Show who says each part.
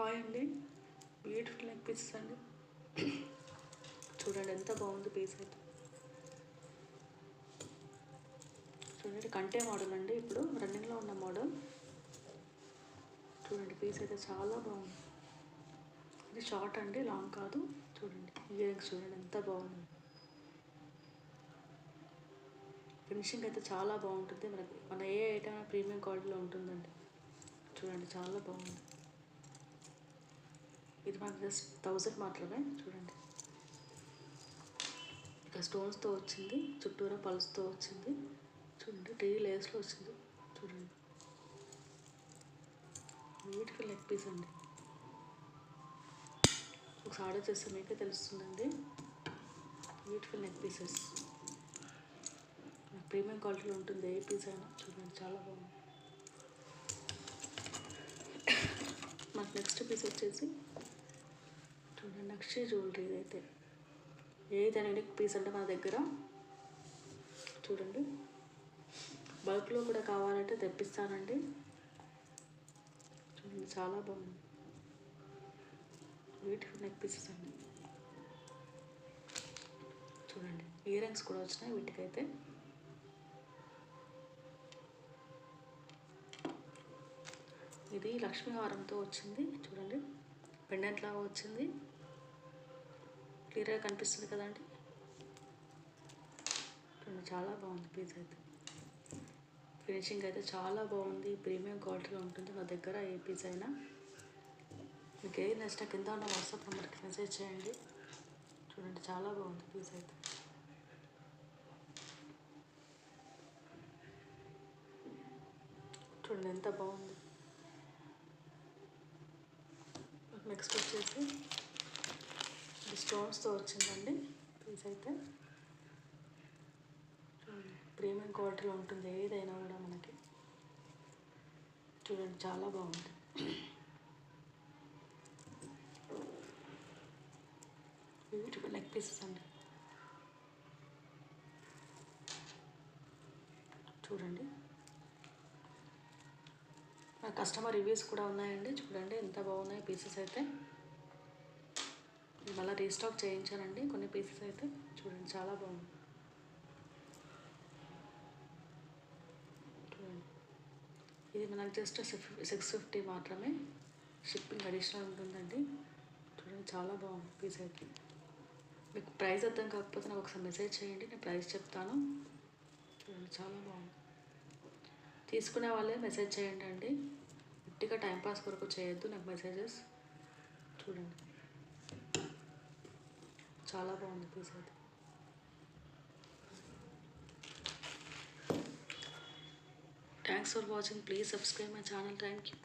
Speaker 1: Hi అండి. Beautiful neck pieces అండి చూడండి ఎంత బాగుంది పీస్ అయితే. చూడండి కంటే మోడల్ అండి ఇప్పుడు. రన్నింగ్లో ఉన్న మోడల్ చూడండి పీస్ అయితే చాలా బాగుంది. ఇది షార్ట్ అండి లాంగ్ కాదు. చూడండి ఇయరింగ్స్ చూడండి ఎంత బాగుంది. ఫినిషింగ్ అయితే చాలా బాగుంటుంది. మనకి మన ఏ ఐటమ్ ప్రీమియం క్వాలిటీలో ఉంటుందండి. చూడండి చాలా బాగుంది. ఇది మనకు జస్ట్ థౌజండ్ మాత్రమే చూడండి. ఇక స్టోన్స్తో వచ్చింది చుట్టూరా పల్స్తో వచ్చింది. చూడండి టీ లేస్లో వచ్చింది. చూడండి. బ్యూటిఫుల్ నెక్ పీస్ అండి. ఒకసారి ఆర్డర్ చేస్తే మీకే తెలుస్తుందండి. బ్యూటిఫుల్ నెక్ పీసెస్ ప్రీమియం క్వాలిటీలో ఉంటుంది ఏ పీస్ అయినా. చూడండి చాలా బాగుంది. మాకు నెక్స్ట్ పీస్ వచ్చేసి చూడండి జ్యువెలరీ అయితే. ఏదైనా యూనిక్ పీస్ అంటే మన దగ్గర చూడండి. బల్క్లో కూడా కావాలంటే తెప్పిస్తానండి. చూడండి చాలా బాగుంది. బ్యూటిఫుల్ నెక్ పీసెస్ అండి. చూడండి ఇయర్ రింగ్స్ కూడా వచ్చినాయి వీటికైతే. ఇది లక్ష్మీహారంతో వచ్చింది చూడండి. పెండెంట్ లాగా వచ్చింది. క్లియర్గా కనిపిస్తుంది కదండి. చాలా బాగుంది పీస్ అయితే. ఫినిషింగ్ అయితే చాలా బాగుంది. ప్రీమియం క్వాలిటీలో ఉంటుంది. నా దగ్గర ఏ పీస్ అయినా. మీకు ఏది నచ్చినా కింద ఉన్న వాట్సాప్ నెంబర్కి మెసేజ్ చేయండి. చూడండి చాలా బాగుంది పీస్ అయితే. చూడండి ఎంత బాగుంది. నెక్స్ట్ వచ్చేసి ఇది స్టోన్స్తో వచ్చిందండి. పీస్ అయితే. ప్రీమియం క్వాలిటీలో ఉంటుంది. ఏదైనా కూడా మనకి. చూడండి చాలా బాగుంది. బ్యూటిఫుల్ నెక్ పీసెస్ అండి. చూడండి. నా కస్టమర్ రివ్యూస్ కూడా ఉన్నాయండి. చూడండి ఎంత బాగున్నాయి పీసెస్ అయితే. మళ్ళీ రీస్టాక్ చేయించానండి. కొన్ని పీసెస్ అయితే చూడండి చాలా బాగుంది. చూడండి. ఇది మనకు జస్ట్ సిక్స్ ఫిఫ్టీ మాత్రమే. షిప్పింగ్ అడిషనల్ ఉంటుందండి. చూడండి చాలా బాగుంది పీస్ అయితే. మీకు ప్రైస్ అర్థం కాకపోతే నాకు ఒకసారి మెసేజ్ చేయండి నేను ప్రైస్ చెప్తాను. చూడండి చాలా బాగుంది. తీసుకునే వాళ్ళే మెసేజ్ చేయండి అండి. గట్టిగా టైంపాస్ కొరకు చేయొద్దు నాకు మెసేజెస్. చూడండి. చాలా బాగుంది పీస్ అయితే thanks for watching please subscribe my channel thank you